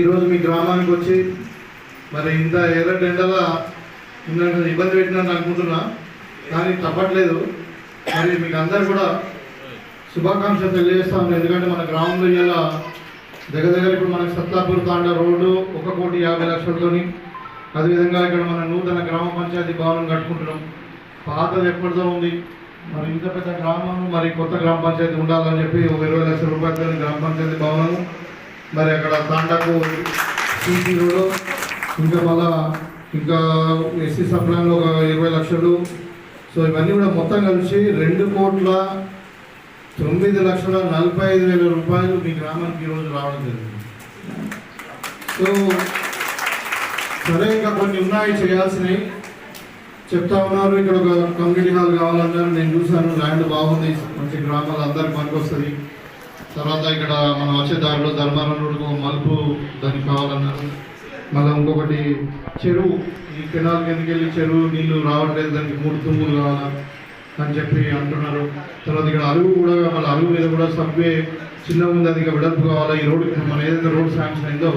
ఈరోజు మీ గ్రామానికి వచ్చి మరి ఇంత ఎర్రటి ఇంత ఇబ్బంది పెట్టినట్టు అనుకుంటున్నా. కానీ తప్పట్లేదు. మరి మీకు అందరు కూడా శుభాకాంక్షలు తెలియజేస్తా ఎందుకంటే మన గ్రామంలో ఇలా దగ్గర దగ్గర ఇప్పుడు మనకి సత్తాపూర్ తాండ రోడ్డు ఒక కోటి యాభై లక్షలతోని అదేవిధంగా ఇక్కడ మన నూతన గ్రామ పంచాయతీ భవనం కట్టుకుంటున్నాం. పాతది ఎప్పటిదో ఉంది. మరి ఇంత పెద్ద గ్రామం మరి కొత్త గ్రామ పంచాయతీ ఉండాలని చెప్పి ఒక ఇరవై లక్షల రూపాయలతో గ్రామ పంచాయతీ భవనము మరి అక్కడ తాండాకు సీసీ రోడ్డు ఇంకా మళ్ళా ఇంకా ఎస్సీ సప్లైలో ఒక ఇరవై లక్షలు. సో ఇవన్నీ కూడా మొత్తం కలిసి రెండు కోట్ల తొమ్మిది లక్షల నలభై ఐదు వేల రూపాయలు మీ గ్రామానికి ఈరోజు రావడం జరిగింది. సో సరే ఇంకా కొన్ని ఉన్నాయి చేయాల్సినవి. చెప్తా ఉన్నారు ఇక్కడ ఒక కమ్యూనిటీ హాల్ కావాలన్నారు నేను చూశాను ల్యాండ్ బాగుంది మంచి గ్రామాలు అందరికి పనికొస్తుంది. తర్వాత ఇక్కడ మనం వచ్చే దారిలో ధర్మారం రోడ్డుకు మలుపు దానికి కావాలన్నారు. మళ్ళీ ఇంకొకటి చెరువు ఈ కెనాల్ కిందకి వెళ్ళి చెరువు నీళ్ళు రావట్లేదు దానికి మూడు తుమ్ములు కావాలా అని చెప్పి అంటున్నారు. తర్వాత ఇక్కడ అరువు కూడా మళ్ళీ అరువు మీద కూడా సబ్వే చిన్న ఉంది అది ఇంకా వెడల్పు కావాలా? ఈ రోడ్డు మన ఏదైతే రోడ్ శాంక్షన్ అయిందో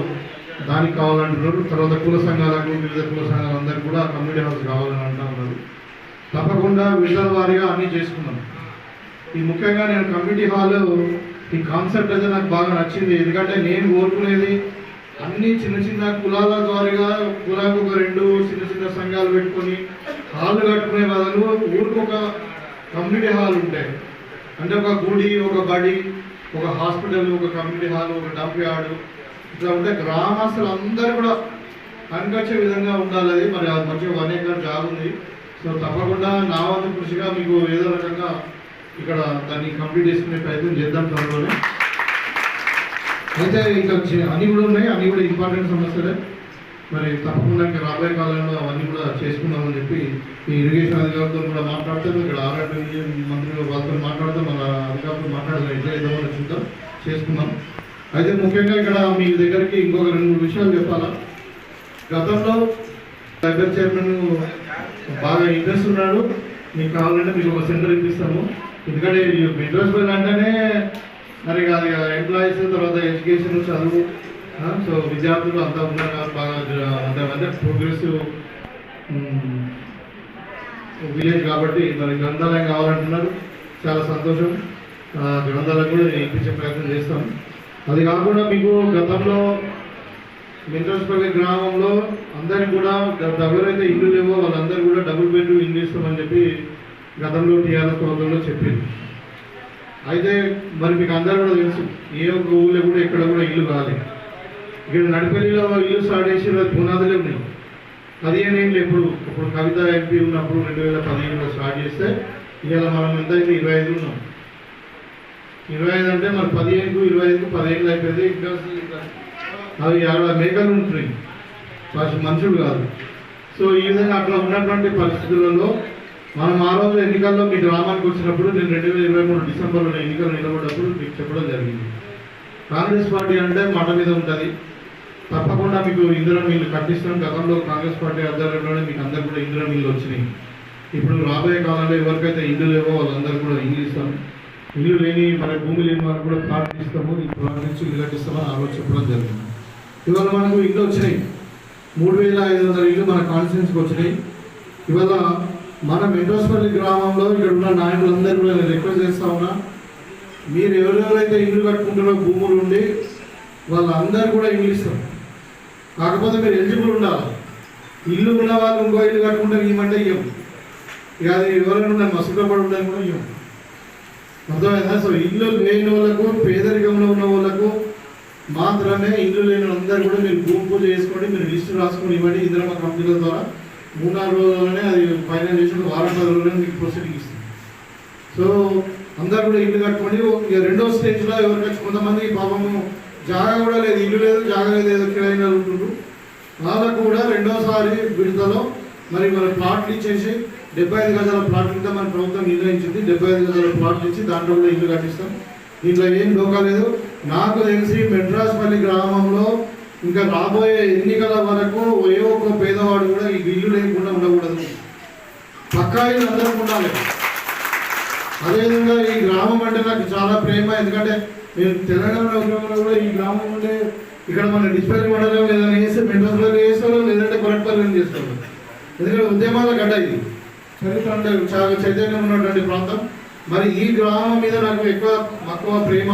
దానికి కావాలంటున్నారు. తర్వాత కుల సంఘాలకు వివిధ కుల సంఘాలు కూడా కమ్యూనిటీ హౌస్ కావాలని అంటున్నారు తప్పకుండా విడుదల వారిగా అన్నీ చేసుకున్నాం. ఈ ముఖ్యంగా నేను కమ్యూనిటీ హాల్ ఈ కాన్సెప్ట్ అయితే నాకు బాగా నచ్చింది. ఎందుకంటే నేను కోరుకునేది అన్ని చిన్న చిన్న కులాల ద్వారాగా కులాలకు ఒక రెండు చిన్న చిన్న సంఘాలు పెట్టుకొని హాళ్ళు కట్టుకునే బదులు ఊరికి ఒక కమ్యూనిటీ హాల్ ఉంటాయి అంటే ఒక గుడి ఒక బడి ఒక హాస్పిటల్ ఒక కమ్యూనిటీ హాల్ ఒక డంప్ యార్డ్ ఇట్లా ఉంటే గ్రామస్తులు అందరూ కూడా పనికొచ్చే విధంగా ఉండాలి అది మరి అది మంచిగా వన్ ఏకర్ జాబ్ ఉంది సో తప్పకుండా నా వంతు కృషిగా మీకు ఏదో రకంగా ఇక్కడ దాన్ని కంప్లీట్ చేసుకునే ప్రయత్నం చేద్దాం త్వరలోనే. అయితే ఇంకా అన్నీ కూడా ఉన్నాయి అన్నీ కూడా ఇంపార్టెంట్ సమస్యలే. మరి తప్పకుండా ఇంకా రాబోయే కాలంలో అవన్నీ కూడా చేసుకుందామని చెప్పి ఈ ఇరిగేషన్ అధికారులతో కూడా మాట్లాడతాం ఇక్కడ ఆరోగ్య మంత్రి వాళ్ళతో మాట్లాడతాం మన అధికారులతో మాట్లాడదాం ఎట్లా ఇద్దామని చూద్దాం చేసుకుందాం. అయితే ముఖ్యంగా ఇక్కడ మీ దగ్గరికి ఇంకొక రెండు మూడు విషయాలు చెప్పాలా? గతంలో లైబ్రరీ చైర్మన్ బాగా ఇంట్రెస్ట్ ఉన్నాడు. మీకు కావాలంటే మీకు ఒక సెంటర్ ఇప్పిస్తాము. ఎందుకంటే బిజినెస్ అంటేనే మరి అది ఎంప్లాయీస్ తర్వాత ఎడ్యుకేషన్ చదువు సో విద్యార్థులు అంతా ఉన్నారు బాగా అంతమంటే అంటే అంటే ప్రోగ్రెసివ్ విలేజ్ కాబట్టి మరి గ్రంథాలయం కావాలంటున్నారు. చాలా సంతోషం. ఆ, గ్రంథాలయం కూడా నేను ఇప్పించే ప్రయత్నం చేస్తాం. అది కాకుండా మీకు గతంలో మింట్రస్పల్లి గ్రామంలో అందరికి కూడా ఎవరైతే ఇల్లు లేవో వాళ్ళందరూ కూడా డబుల్ బెడ్రూమ్ ఇల్లు ఇస్తామని చెప్పి గతంలో టీఆర్ఎస్ ప్రభుత్వంలో చెప్పింది. అయితే మరి మీకు అందరూ కూడా తెలుసు ఏ ఒక్క ఊళ్ళో కూడా ఎక్కడ కూడా ఇల్లు కాలేదు ఇక్కడ నడిపల్లిలో ఇల్లు స్టార్ట్ చేసి పునాదులే ఉన్నాయి. పదిహేను ఏళ్ళు ఎప్పుడు ఇప్పుడు కవిత ఎంపీ ఉన్నప్పుడు రెండు వేల పదిహేనులో స్టార్ట్ చేస్తే ఇవాళ మనం ఎంత అయితే ఇరవై ఐదు ఉన్నాం. ఇరవై ఐదు అంటే మరి పదిహేనుకు ఇరవై ఐదుకు పదిహేను అయిపోయింది ఇంకా అవి అరవై మేకలు ఉంటున్నాయి. మనుషులు కాదు. సో ఈ విధంగా అట్లా ఉన్నటువంటి పరిస్థితులలో మనం ఆ రోజు ఎన్నికల్లో మీ గ్రామానికి వచ్చినప్పుడు నేను రెండు వేల ఇరవై మూడు డిసెంబర్లో ఎన్నికలు నిలబడినప్పుడు మీకు చెప్పడం జరిగింది. కాంగ్రెస్ పార్టీ అంటే మాట మీద ఉంటుంది. తప్పకుండా మీకు ఇందిరా మిల్లు కట్టిస్తాం. గతంలో కాంగ్రెస్ పార్టీ ఆధ్వర్యంలోనే మీకు అందరు కూడా ఇందిరా మిల్లు వచ్చినాయి. ఇప్పుడు రాబోయే కాలంలో ఎవరికైతే ఇల్లు లేవో వాళ్ళందరూ కూడా ఇల్లు ఇస్తాం. ఇల్లు లేని మన భూమి లేని వారికి కూడా ప్లాట్ ఇస్తాము ఈ ప్లాట్ నుంచి ఇల్లు కట్టిస్తామని ఆలోచన చెప్పడం జరిగింది. ఇవాళ మనకు ఇల్లు వచ్చినాయి. మూడు వేల ఐదు వందల ఇల్లు మన కాన్స్టిట్యూన్స్కి వచ్చినాయి. ఇవాళ మన మెండోస్పల్లి గ్రామంలో ఇక్కడ ఉన్న నాయకులందరూ కూడా నేను రిక్వెస్ట్ చేస్తా ఉన్నా. మీరు ఎవరెవరైతే ఇల్లు కట్టుకుంటున్న భూములు ఉండి వాళ్ళందరూ కూడా ఇల్లు ఇస్తారు. కాకపోతే మీరు ఎలిజిబుల్ ఉండాలి. ఇల్లు ఉన్న వాళ్ళు ఇంకో ఇల్లు కట్టుకుంటే ఇవ్వమంటే ఇవ్వం ఇక అది ఎవరైనా ఉండాలి మసుకపడి ఉండాలి కూడా ఇవ్వం అర్థమైందా? సో ఇల్లు లేని వాళ్ళకు పేదరికంలో ఉన్న వాళ్ళకు మాత్రమే ఇల్లు లేని అందరూ కూడా మీరు భూమి పూజ చేసుకోండి మీరు లిస్టు రాసుకొని ఇవ్వండి. ఇందిరమ్మ కంపెనీల ద్వారా మూడు నాలుగు రోజుల్లోనే అది ఫైనల్ చేసిన వారం పది రోజుల్లోనే మీకు ప్రొసీడింగ్ ఇస్తుంది సో అందరు కూడా ఇల్లు కట్టుకోండి. ఇక రెండో స్టేజ్లో ఎవరికైనా కొంతమంది పాపము జాగా కూడా లేదు ఇల్లు లేదు జాగా లేదు ఏదో కిరాయినా ఉంటుండ్రు వాళ్ళకు కూడా రెండోసారి విడుదలలో మరి మన ప్లాట్లు ఇచ్చేసి డెబ్బై ఐదు గజాల ప్లాట్ ఇంకా మన ప్రభుత్వం నిర్ణయించింది. డెబ్బై ఐదు గజాల ప్లాట్లు ఇచ్చి దాంట్లో కూడా ఇల్లు కట్టిస్తాం. దీంట్లో ఏం డోకా లేదు. నాకు తెలిసి మెడ్రాస్పల్లి గ్రామంలో ఇంకా రాబోయే ఎన్నికల వరకు ఏ ఒక్క పేదవాడు కూడా ఈ ఇల్లు లేకుండా ఉండకూడదు. పక్కాయిలు అందరూ ఉండాలి. అదేవిధంగా ఈ గ్రామం అంటే నాకు చాలా ప్రేమ ఎందుకంటే మేము తెలంగాణ ఉద్యమంలో కూడా ఈ గ్రామం నుండే ఇక్కడ మన డిస్పల్లి మండలం ఏదైనా చేస్తే మెంటల్పల్లి చేసేవాళ్ళం లేదంటే కొరట్పల్లి చేసుకోవాలి ఎందుకంటే ఉద్యమాల గడ్డ ఇది. చరిత్ర అంటే చాలా చైతన్యం ఉన్నటువంటి ప్రాంతం. మరి ఈ గ్రామం మీద నాకు ఎక్కువ మక్కువ ప్రేమ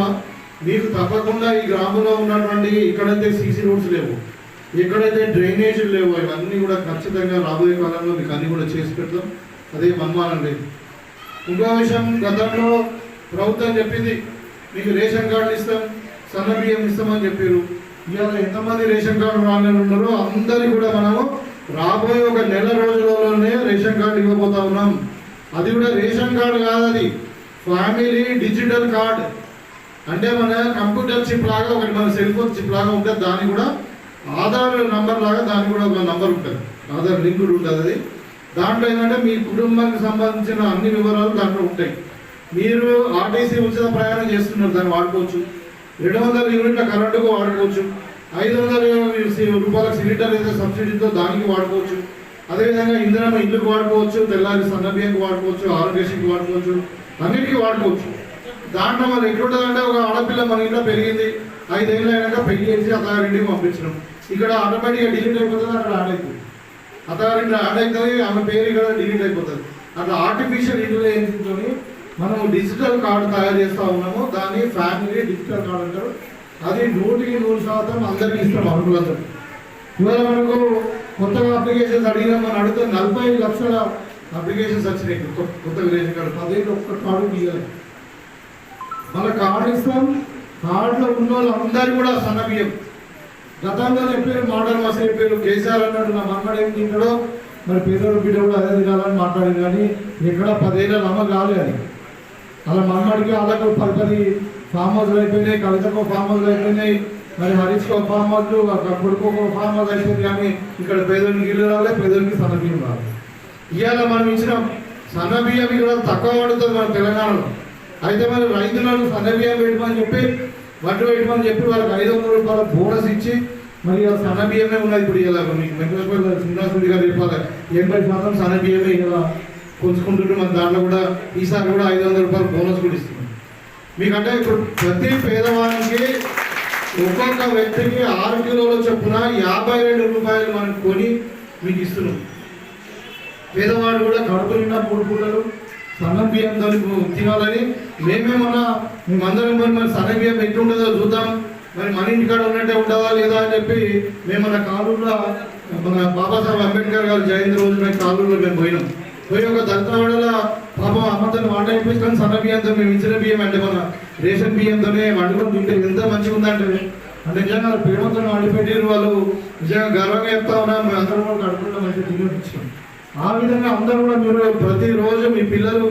మీకు తప్పకుండా ఈ గ్రామంలో ఉన్నటువంటి ఇక్కడైతే సీసీ రోడ్స్ లేవు. ఎక్కడైతే డ్రైనేజీలు లేవు ఇవన్నీ కూడా ఖచ్చితంగా రాబోయే కాలంలో మీకు అన్ని కూడా చేసి పెడతాం. అదే మన్మానం లేదు ఇంకో విషయం గతంలో ప్రభుత్వం చెప్పింది మీకు రేషన్ కార్డు ఇస్తాం సన్న బియ్యం ఇస్తామని చెప్పారు. ఇవాళ ఎంతమంది రేషన్ కార్డు రాని ఉన్నారో అందరికీ కూడా మనము రాబోయే ఒక నెల రోజులలోనే రేషన్ కార్డు ఇవ్వబోతా ఉన్నాం. అది కూడా రేషన్ కార్డు కాదు అది. Family digital card. అంటే మన కంప్యూటర్ చిప్ లాగా ఒకటి మన సెల్ ఫోన్ చిప్ లాగా ఉంటుంది. దాని కూడా ఆధార్ నంబర్ లాగా దానికి కూడా ఒక నంబర్ ఉంటుంది. ఆధార్ లింక్డ్ ఉంటుంది అది. దాంట్లో ఏంటంటే మీ కుటుంబానికి సంబంధించిన అన్ని వివరాలు దాంట్లో ఉంటాయి. మీరు ఆర్టీసీ ఉచిత ప్రయాణం చేస్తున్నారు దాన్ని వాడుకోవచ్చు. రెండు వందల యూనిట్ల కరెంటుకు వాడుకోవచ్చు. ఐదు వందల రూపాయల సిలిండర్ ఏదైతే సబ్సిడీతో దానికి వాడుకోవచ్చు. అదేవిధంగా ఇంధనం ఇల్లుకు వాడుకోవచ్చు? తెల్లారి సన్నబియ్యంకి వాడుకోవచ్చు ఆరోగ్యశ్రీకి వాడుకోవచ్చు అన్నిటికీ వాడుకోవచ్చు. దాంట్లో మరి ఎట్లుంటుందంటే ఒక ఆడపిల్ల మన ఇంట్లో పెరిగింది. ఐదేళ్ళు అయినాక పెళ్ళి చేసి అత్తగారింటికి పంపించడం ఇక్కడ ఆటోమేటిక్గా డిలీట్ అయిపోతుంది అక్కడ యాడ్ అవుతుంది అత్తగారింట్లో యాడ్ అవుతుంది ఆమె పేరు ఇక్కడ డిలీట్ అయిపోతుంది. అట్లా ఆర్టిఫిషియల్ ఇంటెలిజెన్స్తో తోని మనం డిజిటల్ కార్డు తయారు చేస్తూ ఉన్నాము. దాన్ని ఫ్యామిలీ డిజిటల్ కార్డు అంటారు. అది నూటికి నూరు శాతం అందరికీ ఇస్తాం అర్హులందరూ ఇవాళ మనకు కొత్తగా అప్లికేషన్స్ అడిగినా మనం అడిగితే నలభై లక్షల అప్లికేషన్స్ వచ్చినాయి. కొత్త కొత్త కార్డు పదిహేను ఒక్క కార్డు తీయాలి. మన కార్డు ఇస్తాం కార్డులో ఉన్న వాళ్ళందరూ కూడా సన్న బియ్యం గతంలో చెప్పారు మోడల్ మస చెప్పారు కేసీఆర్ అన్నాడు నా మమ్మడు ఏం తింటాడో మరి పేదోడు బిడ్డ కూడా అదే తినాలని మాట్లాడారు కానీ ఎక్కడ పదేళ్ళ నమ్మ కాలేదు అది. అలా మమ్మడికి అలాగ పది పది ఫామ్ హౌస్లు అయిపోయినాయి కవితకు ఫామ్ హౌస్లు అయిపోయినాయి మరి హరీష్కో ఫామ్ హౌస్ కొడుకు ఫామ్ హౌస్ అయిపోయింది కానీ ఇక్కడ పేదోడికి ఇల్లు రాలే పేదోడికి సన్న బియ్యం ఇవాళ మనం ఇచ్చిన సన్న బియ్యం ఇక్కడ తక్కువ పడుతుంది మన తెలంగాణలో. అయితే మరి రైతులను సన్న బియ్యం పెట్టమని చెప్పి వడ్డు పెట్టమని చెప్పి వాళ్ళకి ఐదు వందల రూపాయల బోనస్ ఇచ్చి మరి సన్న బియ్యమే ఉన్నది ఇప్పుడు ఇలా మీకు వెంకటేశ్వర శ్రీనివాసుడి గారు చెప్పాలి. ఎనభై శాతం సన్న బియ్యమే ఇలా కొంచుకుంటుంటే మన దాంట్లో కూడా ఈసారి కూడా ఐదు వందల రూపాయలు బోనస్ కూడా ఇస్తుంది మీకంటే ఇప్పుడు ప్రతి పేదవానికి ఒక్కొక్క వ్యక్తికి ఆరు కిలోల చొప్పున యాభై రెండు రూపాయలు మనం కొని మీకు ఇస్తున్నాం. పేదవాడు కూడా కడుపు నిండా మూడు పూటలు సన్న బియ్యం తినాలని. మేమేమన్నా మేమందరం మరి మరి సన్న బియ్యం ఎట్లుంటుందో చూద్దాం. మరి మన ఇంటికాడ ఉన్నట్టే ఉంటుందా లేదా అని చెప్పి మేము మన కాలూరులో మన బాబాసాహెబ్ అంబేద్కర్ గారు జయంతి రోజు మేము కాలూరులో మేము పోయినాం. పోయి ఒక దళితవాడల పాపం అమ్మతను వంట అయిపోయించుకొని సన్న బియ్యంతో మేము ఇచ్చిన బియ్యం అంటే మన రేషన్ బియ్యంతోనే వండుకొని తింటే ఎంత మంచిగా ఉందంటే. అంటే నిజంగా ప్రేమతో వండిపెట్టారు వాళ్ళు. నిజంగా గర్వంగా చెప్తా ఉన్నా మేము అందరం కూడా కడుపులో మంచిగా తినిపించాం ఆ విధంగా అందరూ కూడా మీరు ప్రతిరోజు మీ పిల్లలు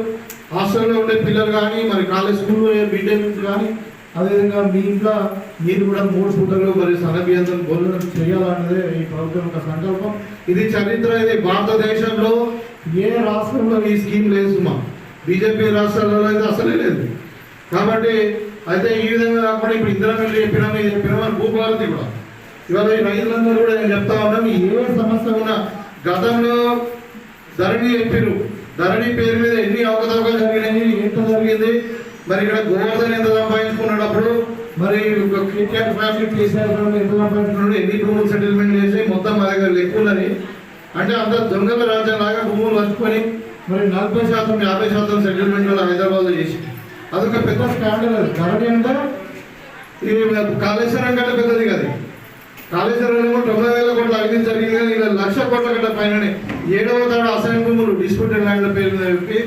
హాస్టల్లో ఉండే పిల్లలు కానీ మరి కాలేజ్ స్కూల్లో మిడ్ డే కానీ అదేవిధంగా మీ ఇంట్లో మీరు కూడా మూడు పూటలు మరి సన్నబియ్యంతో భోజనం చేయాలన్నదే ఈ ప్రభుత్వం యొక్క సంకల్పం. ఇది చరిత్ర ఇది భారతదేశంలో ఏ రాష్ట్రంలో ఈ స్కీమ్ లేదు సుమా. బీజేపీ రాష్ట్రాలలో అయితే అసలే లేదు. కాబట్టి అయితే ఈ విధంగా కాకుండా ఇప్పుడు ఇందిరా మిల్లు చెప్పినా ఇది చెప్పినా మన భూభారతి కూడా. ఇవాళ ఈ రైతులందరూ కూడా నేను చెప్తా ఉన్నాం ఏ సమస్య ఉన్నా గతంలో ధరణి చెప్పిరు ధరణి పేరు మీద ఎన్ని అవకతవకలు జరిగినాయి ఎంత జరిగింది? మరి ఇక్కడ గోవర్ధన్ ఎంత సంపాదించుకున్నప్పుడు మరి కేటీఆర్ ఫ్యామిలీ కేసీఆర్ ఫ్యామిలీ ఎంత సంపాదించుకున్నాడు? ఎన్ని భూములు సెటిల్మెంట్ చేసి మొత్తం మా దగ్గర లెక్కులని అంటే అంత దొంగల రాజ్యం లాగా భూములు పంచుకొని మరి నలభై శాతం యాభై శాతం సెటిల్మెంట్ హైదరాబాద్ చేసి అదొక పెద్ద స్కాండల్ ధరణి అంటే ఇది కాళేశ్వరం కంటే పెద్దది కదా. కాళేశ్వరం ఏమో తొంభై వేల కోట్ల అగ్ని జరిగింది కానీ ఇలా లక్ష కోట్ల కంటే పైననే ఏడవ తాడు అసైన్ భూములు డిస్ప్యూటెడ్ ల్యాండ్ల పేరు చెప్పి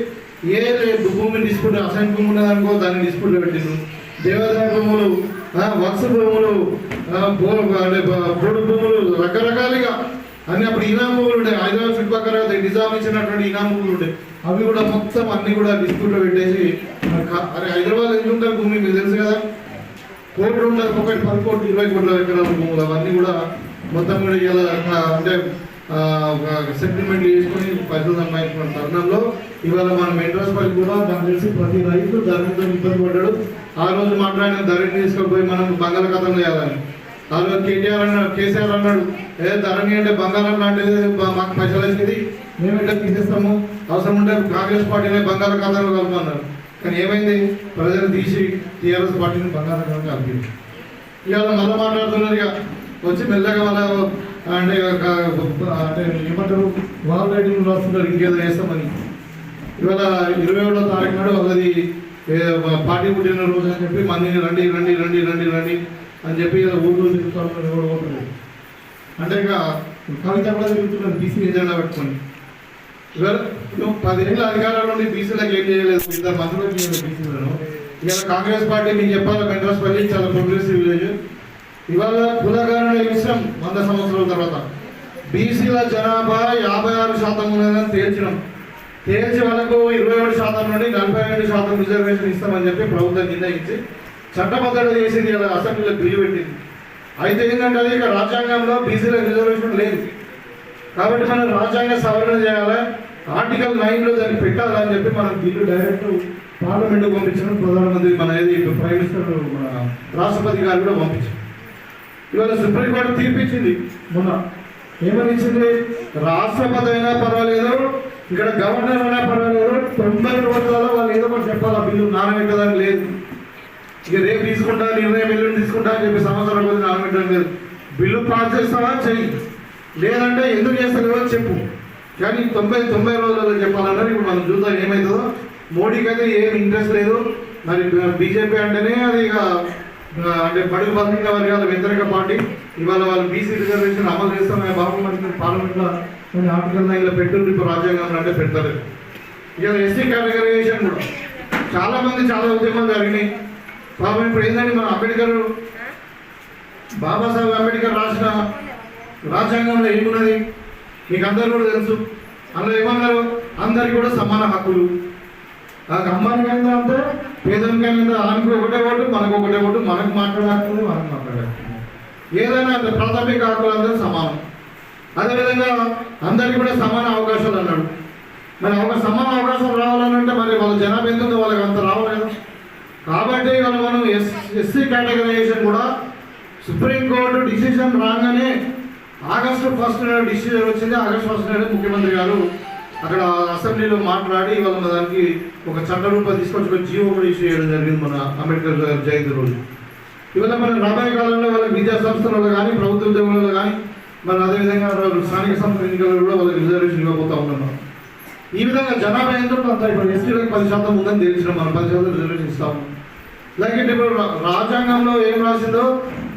ఏ లేదు భూమి డిస్ప్యూట్ అసైన్ భూమి ఉన్నదనుకో దాన్ని డిస్ప్యూట్ పెట్టిండు దేవదా భూములు వత్స భూములు బోడు అంటే భూములు రకరకాలుగా. అన్ని అప్పుడు ఇనాం భూములు ఉండే హైదరాబాద్ చుట్టుపక్కల నిజాం ఇచ్చినటువంటి ఇనాం భూములు ఉండే అవి కూడా మొత్తం అన్ని కూడా డిస్ప్యూట్ పెట్టేసి అరే హైదరాబాద్ ఎందుకు ఉంటుంది భూమి మీకు తెలుసు కదా? కోటి ఉండదు ఒకటి పది కోట్లు ఇరవై కోట్ల ఎకరాల భూములు అవన్నీ కూడా మొత్తం కూడా ఇలా ఆ, అంటే సెటిల్మెంట్ చేసుకొని పైసలు సంపాదించుకున్న తరుణంలో ఇవాళ మనం మెడ్రాస్ పల్లి కూడా నాకు తెలిసి ప్రతి రైతు ధరణితో ఇబ్బంది పడ్డాడు. ఆ రోజు మాట్లాడిన ధరని తీసుకొని మనం బంగాళాఖాతం చేయాలని ఆ రోజు కేటీఆర్ అన్నాడు కేసీఆర్ అన్నాడు ఏ ధరణి అంటే బంగారం లాంటిది మాకు పైసలు వచ్చేది మేము ఇట్లా తీసేస్తాము. అవసరం ఉంటే కాంగ్రెస్ పార్టీనే బంగాళాఖాతంలో కలపన్నారు కానీ ఏమైంది? ప్రజలు తీసి టీఆర్ఎస్ పార్టీని బంగారం అనిపించింది ఇవాళ మళ్ళీ మాట్లాడుతున్నారు ఇక. వచ్చి మెల్లగా వాళ్ళ అంటే ఒక అంటే ఏమంటారు? వాల్ రైటింగ్ రాస్తున్నారు ఇంకేదో చేస్తామని. ఇవాళ ఇరవై ఏడో తారీఖు నాడు వాళ్ళది పార్టీ పుట్టిన రోజు అని చెప్పి మందిని రండి రండి రండి రండి రండి అని చెప్పి ఇలా ఊళ్ళో ఎవరు అంటే ఇక కవిత కూడా తిరుగుతున్నారు బీసీ ఎజెండా పెట్టుకొని. ఇవాళ నువ్వు పదిహేళ్ళ అధికారంలో ఉండి బీసీలకు ఏం చేయలేదు? ఇద్దరు మంత్రులు బీసీలను. ఇవాళ కాంగ్రెస్ పార్టీ మీకు చెప్పాలి మెడ్రాస్ పల్లి చాలా ప్రోగ్రెసివ్ విలేజ్ ఇవాళ కులగణన విషయం? వంద సంవత్సరాల తర్వాత. బీసీల జనాభా యాభై ఆరు శాతం ఉన్నదని తేల్చినాం తేల్చి వాళ్ళకు ఇరవై ఏడు శాతం నుండి నలభై ఏడు శాతం రిజర్వేషన్ ఇస్తామని చెప్పి ప్రభుత్వం నిర్ణయించి చట్టబద్ధత చేసింది ఇలా అసెంబ్లీలో బిల్లు పెట్టింది. అయితే ఏంటంటే అది ఇక రాజ్యాంగంలో బీసీలకు రిజర్వేషన్ లేదు. కాబట్టి మనం రాజ్యాంగ సవరణ చేయాలి? ఆర్టికల్ నైన్లో దాన్ని పెట్టాలని చెప్పి మనం బిల్లు డైరెక్ట్ పార్లమెంట్ పంపించడం ప్రధానమంత్రి మన ఏది ప్రైమ్ మినిస్టర్ మన రాష్ట్రపతి గారు కూడా పంపించారు. ఇవాళ సుప్రీంకోర్టు తీర్పిచ్చింది. మొన్న ఏమని ఇచ్చింది రాష్ట్రపతి అయినా పర్వాలేదు ఇక్కడ గవర్నర్ అయినా పర్వాలేదు తొంభై రోజులలో వాళ్ళు ఏదో ఒకటి చెప్పాలి ఆ బిల్లు నానబెట్టదని లేదు. ఇక రేపు తీసుకుంటా నిర్ణయం ఎల్లుండి తీసుకుంటా అని చెప్పి సంవత్సరం కొద్ది నానబెట్టడం లేదు. బిల్లు పాస్ చేస్తావా? చెయ్యి. లేదంటే ఎందుకు చేస్తావో చెప్పు. కానీ తొంభై తొంభై రోజులలో చెప్పాలన్నారు ఇప్పుడు మనం చూద్దాం ఏమవుతుందో మోడీకి అయితే ఏం ఇంట్రెస్ట్ లేదు. మరి బీజేపీ అంటేనే అది ఇక అంటే బడుగు బలహీన వర్గాల వ్యతిరేక పార్టీ. ఇవాళ వాళ్ళు బీసీ రిజర్వేషన్ అమలు చేస్తామని బాబు మనకి పార్లమెంట్లో కొన్ని ఆర్టికల్ నైన్లో పెట్టు ఇప్పుడు రాజ్యాంగంలో అంటే పెడతారు ఇవాళ ఎస్సీ కేటగరైజేషన్ కూడా చాలా మంది చాలా ఉద్యమాలు జరిగినాయి. పాపం ఇప్పుడు ఏంటంటే మన అంబేద్కర్? బాబాసాహెబ్ అంబేద్కర్ రాసిన రాజ్యాంగంలో ఏమున్నది? మీకు అందరూ కూడా తెలుసు. అందులో ఏమన్నారు? అందరికి కూడా సమాన హక్కులు. ఆ అమ్మానికైనా అంటే కింద ఆమెకు ఒకటే ఓటు మనకు ఒకటే ఓటు మనకు మాట్లాడాలి మనకు మాట్లాడాలి ఏదైనా అంటే ప్రాథమిక హక్కులు అందరూ సమానం. అదేవిధంగా అందరికి కూడా సమాన అవకాశాలు అన్నాడు. మరి ఒక సమాన అవకాశం రావాలనంటే మరి వాళ్ళ జనాభా ఎంత ఉందో వాళ్ళకి అంత రావాలి కదా. కాబట్టి మనం ఎస్ ఎస్సీ కేటగరైజేషన్ కూడా సుప్రీంకోర్టు డిసిషన్ రాగానే ఆగస్టు ఫస్ట్ నాడు డిసిషన్ వచ్చింది. ఆగస్టు ఫస్ట్ నాడు ముఖ్యమంత్రి గారు అక్కడ అసెంబ్లీలో మాట్లాడి వాళ్ళ దానికి ఒక చట్ట రూపం తీసుకొచ్చి ఒక జీవో కూడా ఇష్యూ చేయడం జరిగింది మన అంబేద్కర్ గారి జయంతి రోజు. ఇవాళ మన రాబోయే కాలంలో వాళ్ళకి విద్యా సంస్థలలో కానీ ప్రభుత్వ ఉద్యోగులలో కానీ మరి అదేవిధంగా వాళ్ళు స్థానిక సంస్థల ఎన్నికల్లో కూడా వాళ్ళకి రిజర్వేషన్ ఇవ్వబోతా ఉన్నాం ఈ విధంగా జనాభా ఎంత అంత ఇప్పుడు ఎస్టీలకు పది శాతం ఉందని తెలిసిన. మనం పది శాతం రిజర్వేషన్ ఇస్తాము. లేకపోతే ఇప్పుడు రాజ్యాంగంలో ఏం రాసిందో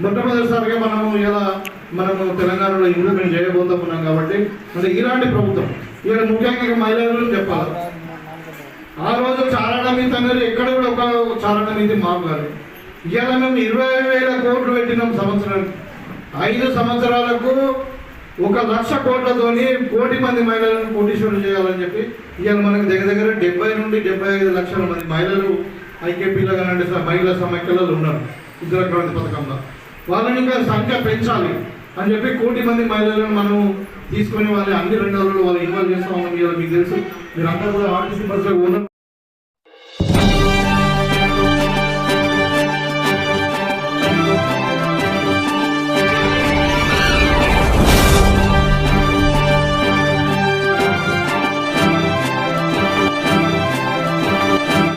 మొట్టమొదటిసారిగా మనము ఇలా మనము తెలంగాణలో ఇంప్లిమెంట్ చేయబోతా ఉన్నాం కాబట్టి అంటే ఇలాంటి ప్రభుత్వం ఇక్కడ ముఖ్యంగా ఇక చెప్పాలి. ఆ రోజు చారణ నీతి అనేది ఎక్కడ కూడా ఒక చారణ నీతి మాకు కాదు ఇవాళ మేము ఇరవై వేల కోట్లు పెట్టినాం సంవత్సరానికి. ఐదు సంవత్సరాలకు ఒక లక్ష కోట్లతోని కోటి మంది మహిళలను కోటీశ్వరులు చేయాలని చెప్పి ఇవాళ మనకు దగ్గర దగ్గర డెబ్బై నుండి డెబ్బై ఐదు లక్షల మంది మహిళలు ఐకేపీలో కానీ మహిళా సమైక్యలలో ఉన్నారు. ఉగ్ర క్రాంతి పథకంలో. వాళ్ళని ఇంకా సంఖ్య పెంచాలి. అని చెప్పి కోటి మంది మహిళలను మనం తీసుకొని వాళ్ళ అన్ని రంగాలలో వాళ్ళు ఇన్వాల్వ్ చేస్తామని మీకు తెలుసు మీరు అందరూ కూడా ఆర్టీసీ బస్సులో ఓనర్